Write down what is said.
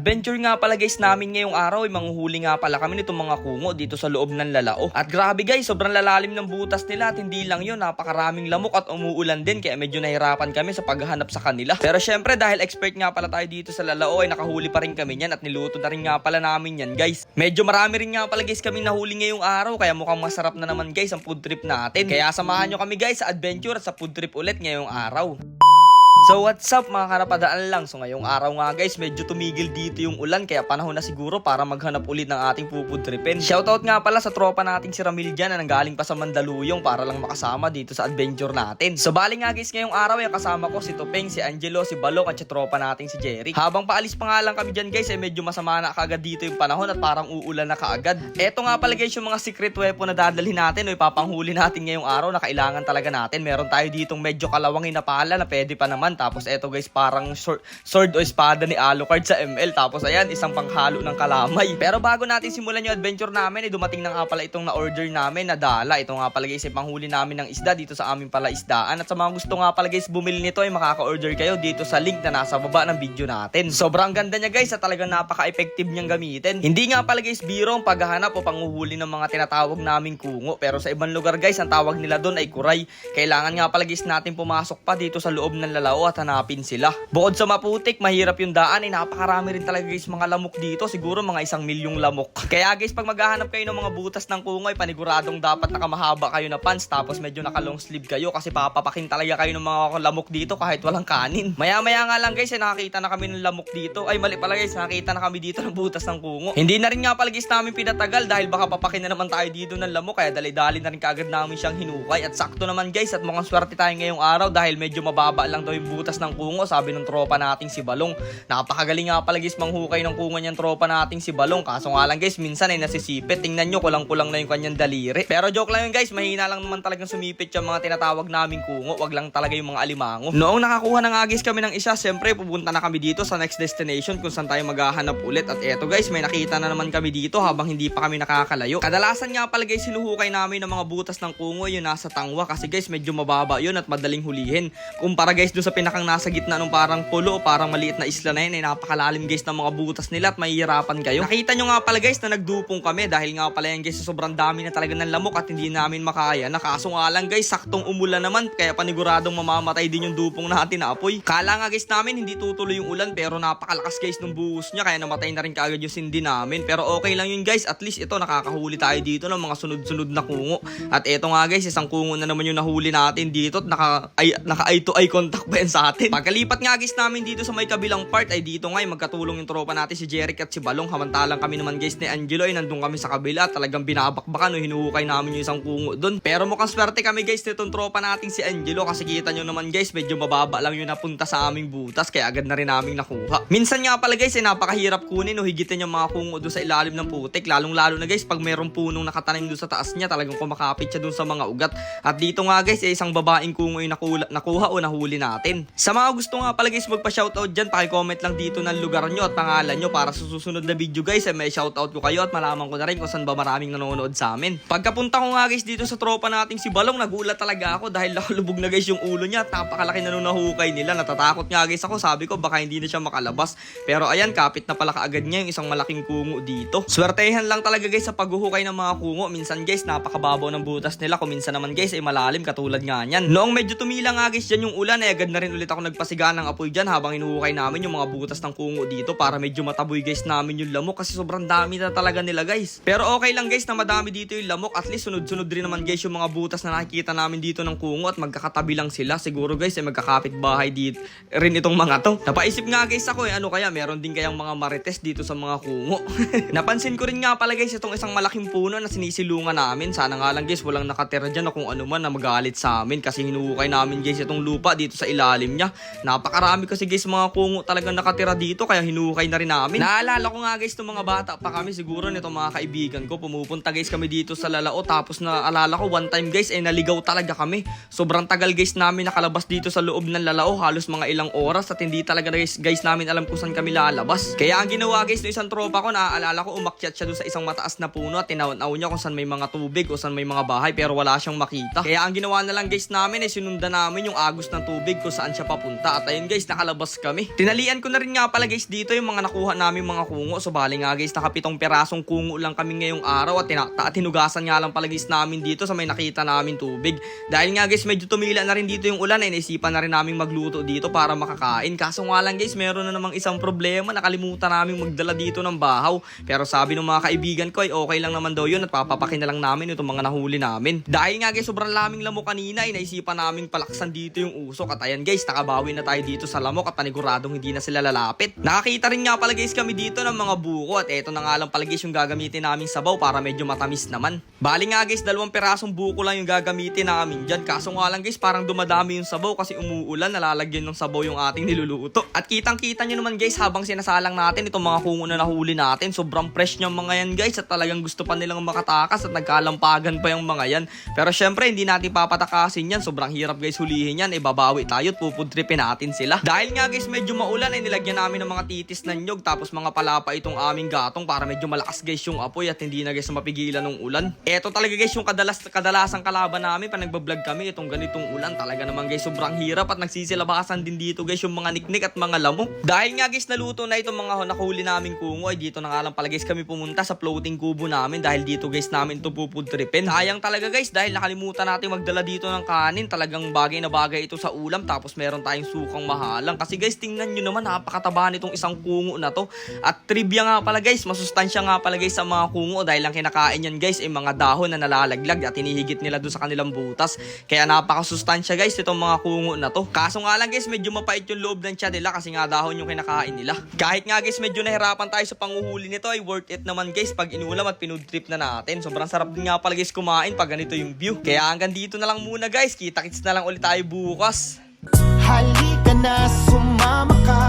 Adventure nga pala guys namin ngayong araw ay manghuhuli nga pala kami nitong mga kungo dito sa loob ng lalao. At grabe guys, sobrang lalalim ng butas nila at hindi lang yun, napakaraming lamok at umuulan din kaya medyo nahirapan kami sa paghahanap sa kanila. Pero syempre dahil expert nga pala tayo dito sa lalao ay nakahuli pa rin kami niyan at niluto na rin nga pala namin yan guys. Medyo marami rin nga pala guys kami nahuli ngayong araw kaya mukhang masarap na naman guys ang food trip natin. Kaya samahan nyo kami guys sa adventure at sa food trip ulit ngayong araw. So what's up mga karapadaan lang? So ngayong araw nga guys medyo tumigil dito yung ulan Kaya panahon na siguro para maghanap ulit ng ating pupudripin. Shoutout nga pala sa tropa nating si Ramil dyan Na nanggaling pa sa Mandaluyong para lang makasama dito sa adventure natin. So bali nga guys ngayong araw yung kasama ko si Topeng, si Angelo, si Balok at si tropa nating si Jerry Habang paalis pa nga lang kami dyan guys eh medyo masama na kaagad dito yung panahon At parang uulan na kaagad. Eto nga pala guys yung mga secret weapon na dadalhin natin O ipapanghuli natin ngayong araw na kailangan talaga natin. Meron tayo ditong medyo kalawangin na pala na pwede pa naman tapos eto guys, parang sword, sword o espada ni Alucard sa ML. Tapos ayan, isang panghalo ng kalamay. Pero bago natin simulan yung adventure namin, eh, dumating na nga pala itong na-order namin na dala. Ito nga pala guys, ay panghuli namin ng isda dito sa aming pala isdaan. At sa mga gusto nga pala guys, bumili nito ay makaka-order kayo dito sa link na nasa baba ng video natin. Sobrang ganda niya guys, at talagang napaka-effective niyang gamitin. Hindi nga pala guys, biro ang paghahanap o panghuhuli ng mga tinatawag naming kungo. Pero sa ibang lugar guys, ang tawag nila doon ay kuray. Kailangan nga pala guys natin pumasok pa dito sa loob ng lalao at hanapin sila. Bukod sa maputik, mahirap yung daan, ay napakarami rin talaga guys mga lamok dito. Siguro mga isang milyong lamok. Kaya guys, pag maghahanap kayo ng mga butas ng kungoy, paniguradong dapat nakamahaba kayo na pants tapos medyo naka long sleeve kayo kasi papapakin talaga kayo ng mga lamok dito kahit walang kanin. Maya-maya nga lang guys, ay nakakita na kami ng lamok dito. Ay mali pala guys, nakakita na kami dito ng butas ng kungo. Hindi na rin nga pala guys namin pinatagal dahil baka papakin na naman tayo dito ng lamok kaya dali-dali na rin kaagad namin siyang hinukay. At sakto naman guys at mukhang swerte tayo ngayong araw dahil medyo mababa lang daw yung butas ng kungo sabi ng tropa nating si Balong. Napakagaling nga pala guys manghukay ng kungo niyang tropa nating si Balong. Kaso nga lang guys, minsan ay nasisipit. Tingnan nyo, kulang-kulang na yung kanyang daliri. Pero joke lang yun guys, mahina lang naman talagang sumipit yung mga tinatawag naming kungo. Wag lang talaga yung mga alimango. Noong nakakuha ng agis kami ng isa, syempre pupunta na kami dito sa next destination kung saan tayo maghahanap ulit. At eto guys, may nakita na naman kami dito habang hindi pa kami nakakalayo. Kadalasan nga pala guys, sinuhukay namin ng mga butas ng kungo yung nasa tangwa kasi guys, medyo mababa yun at madaling hulihin. Kumpara guys doon sa pinakang nasa gitna ng parang pulo o parang maliit na isla na yun, ay napakalalim guys ng mga butas nila at mahihirapan kayo. Nakita nyo nga pala guys na nagdupong kami dahil nga pala yan guys sa sobrang dami na talaga ng lamok at hindi namin makaya. Nakaso nga lang guys, saktong umulan naman kaya paniguradong mamamatay din yung dupong natin na apoy. Kala nga guys namin hindi tutuloy yung ulan pero napakalakas guys ng buhos niya kaya namatay na rin kaagad yung sindi namin. Pero okay lang yun guys, at least ito nakakahuli tayo dito ng mga sunod-sunod na kungo. At eto nga guys, isang kungo na naman yung nahuli natin dito at naka, ay, naka eye to eye contact pa yan sa atin. Pagkalipat nga guys namin dito sa may kabilang part ay dito nga magkatulong yung tropa natin si Jeric at si Balong. Hamantalang kami naman guys ni Angelo ay nandun kami sa kabila talagang binabakbakan o hinuhukay namin yung isang kungo doon. Pero mukhang swerte kami guys nitong tropa nating si Angelo kasi kita nyo naman guys medyo mababa lang yung napunta sa aming butas kaya agad na rin namin nakuha. Minsan nga pala guys ay napakahirap kunin o higitin yung mga kungo doon sa ilalim ng putik lalong lalo na guys pag mayroong punong nakatanim doon sa taas niya talagang kumakapit siya doon sa mga ugat. At dito nga guys ay isang babaeng kungo yung nakuha o nahuli natin. Sa mga gusto nga pala guys magpa-shoutout dyan paki-comment lang dito ng lugar nyo at pangalan nyo para sa susunod na video guys ay may shoutout ko kayo at malaman ko na rin kung saan ba maraming nanonood sa amin. Pagkapunta ko nga guys dito sa tropa nating si Balong nagulat talaga ako dahil nakalubog na guys yung ulo niya at napakalaki na nung nila. Natatakot nga guys ako sabi ko baka hindi na siya makalabas. Pero ayan kapit na pala kaagad niya yung isang malaking kungo dito. Swertehan lang talaga guys sa paghuhukay ng mga kungo. Minsan guys napakababaw ng butas nila kung minsan naman guys ay malalim katulad nga niyan. Noong medyo tumila nga guys dyan yung ulan ay agad na rin ulit ako nagpasiga ng apoy dyan habang inuhukay namin yung mga butas ng kungo dito para medyo mataboy guys namin yung lamok kasi sobrang dami na talaga nila guys. Pero okay lang guys na madami dito yung lamok at least sunod-sunod rin naman guys yung mga butas na nakikita namin dito ng kungo at magkakatabi lang sila. Siguro guys ay magkakapit bahay dito rin itong mga to. Napaisip nga guys ako eh ano kaya meron din kayang mga marites dito sa mga kungo. Napansin ko rin nga pala guys itong isang malaking puno na sinisilungan namin. Sana nga lang guys walang nakatira dyan na kung ano man na magalit sa amin kasi hinuhukay namin guys itong lupa dito sa ilalim niya. Napakarami kasi guys mga kungo talagang nakatira dito kaya hinuhukay na rin namin. Naalala ko nga guys nung mga bata pa kami siguro nito mga kaibigan ko pumupunta guys kami dito sa Lalao tapos naalala ko one time guys ay naligaw talaga kami. Sobrang tagal guys namin nakalabas dito sa loob ng Lalao halos mga ilang oras at hindi talaga guys, guys namin alam kung saan kami lalabas. Kaya ang ginawa guys ng isang tropa ko naaalala ko umakyat siya doon sa isang mataas na puno at tinaw-naw niya kung saan may mga tubig o saan may mga bahay pero wala siyang makita. Kaya ang ginawa na lang guys namin ay sinundan namin yung agos ng tubig kung saan saan siya papunta. At ayun guys, nakalabas kami. Tinalian ko na rin nga pala guys dito yung mga nakuha namin mga kungo. So bali nga guys, nakapitong pirasong kungo lang kami ngayong araw at, tina- at tinugasan nga lang pala guys namin dito sa may nakita namin tubig. Dahil nga guys, medyo tumila na rin dito yung ulan ay naisipan na rin namin magluto dito para makakain. Kaso nga lang guys, meron na namang isang problema. Nakalimutan namin magdala dito ng bahaw. Pero sabi ng mga kaibigan ko ay okay lang naman daw yun at papapakin na lang namin itong mga nahuli namin. Dahil nga guys, sobrang laming lamok kanina ay naisipan namin palaksan dito yung usok. At ayan guys, nakabawi na tayo dito sa lamok at paniguradong hindi na sila lalapit. Nakakita rin nga pala guys kami dito ng mga buko at eto na nga lang pala guys yung gagamitin naming sabaw para medyo matamis naman. Bali nga guys, dalawang pirasong buko lang yung gagamitin namin dyan. Kaso nga lang guys, parang dumadami yung sabaw kasi umuulan, nalalagyan ng sabaw yung ating niluluto. At kitang kita nyo naman guys, habang sinasalang natin itong mga kungo na nahuli natin, sobrang fresh niyang mga yan guys at talagang gusto pa nilang makatakas at nagkalampagan pa yung mga yan. Pero syempre, hindi natin papatakasin yan. Sobrang hirap guys hulihin yan. Ibabawi tayo at pupudripin natin sila. Dahil nga guys, medyo maulan ay nilagyan namin ng mga titis na nyog tapos mga palapa itong aming gatong para medyo malakas guys yung apoy at hindi na guys mapigilan ng ulan. Eto talaga guys yung kadalas kadalasang kalaban namin pa nagbablog kami itong ganitong ulan. Talaga naman guys sobrang hirap at nagsisilabasan din dito guys yung mga niknik at mga lamok. Dahil nga guys naluto na itong mga nakahuli naming kungo ay dito na nga lang pala guys kami pumunta sa floating kubo namin dahil dito guys namin ito pupudripin. Sayang talaga guys dahil nakalimutan natin magdala dito ng kanin. Talagang bagay na bagay ito sa ulam tapos meron tayong sukang mahalang. Kasi guys tingnan nyo naman napakataba nitong isang kungo na to. At trivia nga pala guys, masustansya nga pala guys sa mga kungo dahil lang kinakain yan guys ay mga dahon na nalalaglag at hinihigit nila doon sa kanilang butas. Kaya napakasustansya guys itong mga kungo na to. Kaso nga lang guys, medyo mapait yung loob ng tiyan nila kasi nga dahon yung kinakain nila. Kahit nga guys, medyo nahirapan tayo sa panguhuli nito ay worth it naman guys pag inulam at pinud trip na natin. Sobrang sarap din nga pala guys kumain pag ganito yung view. Kaya hanggang dito na lang muna guys. Kita-kits na lang ulit tayo bukas. Halika na, sumama ka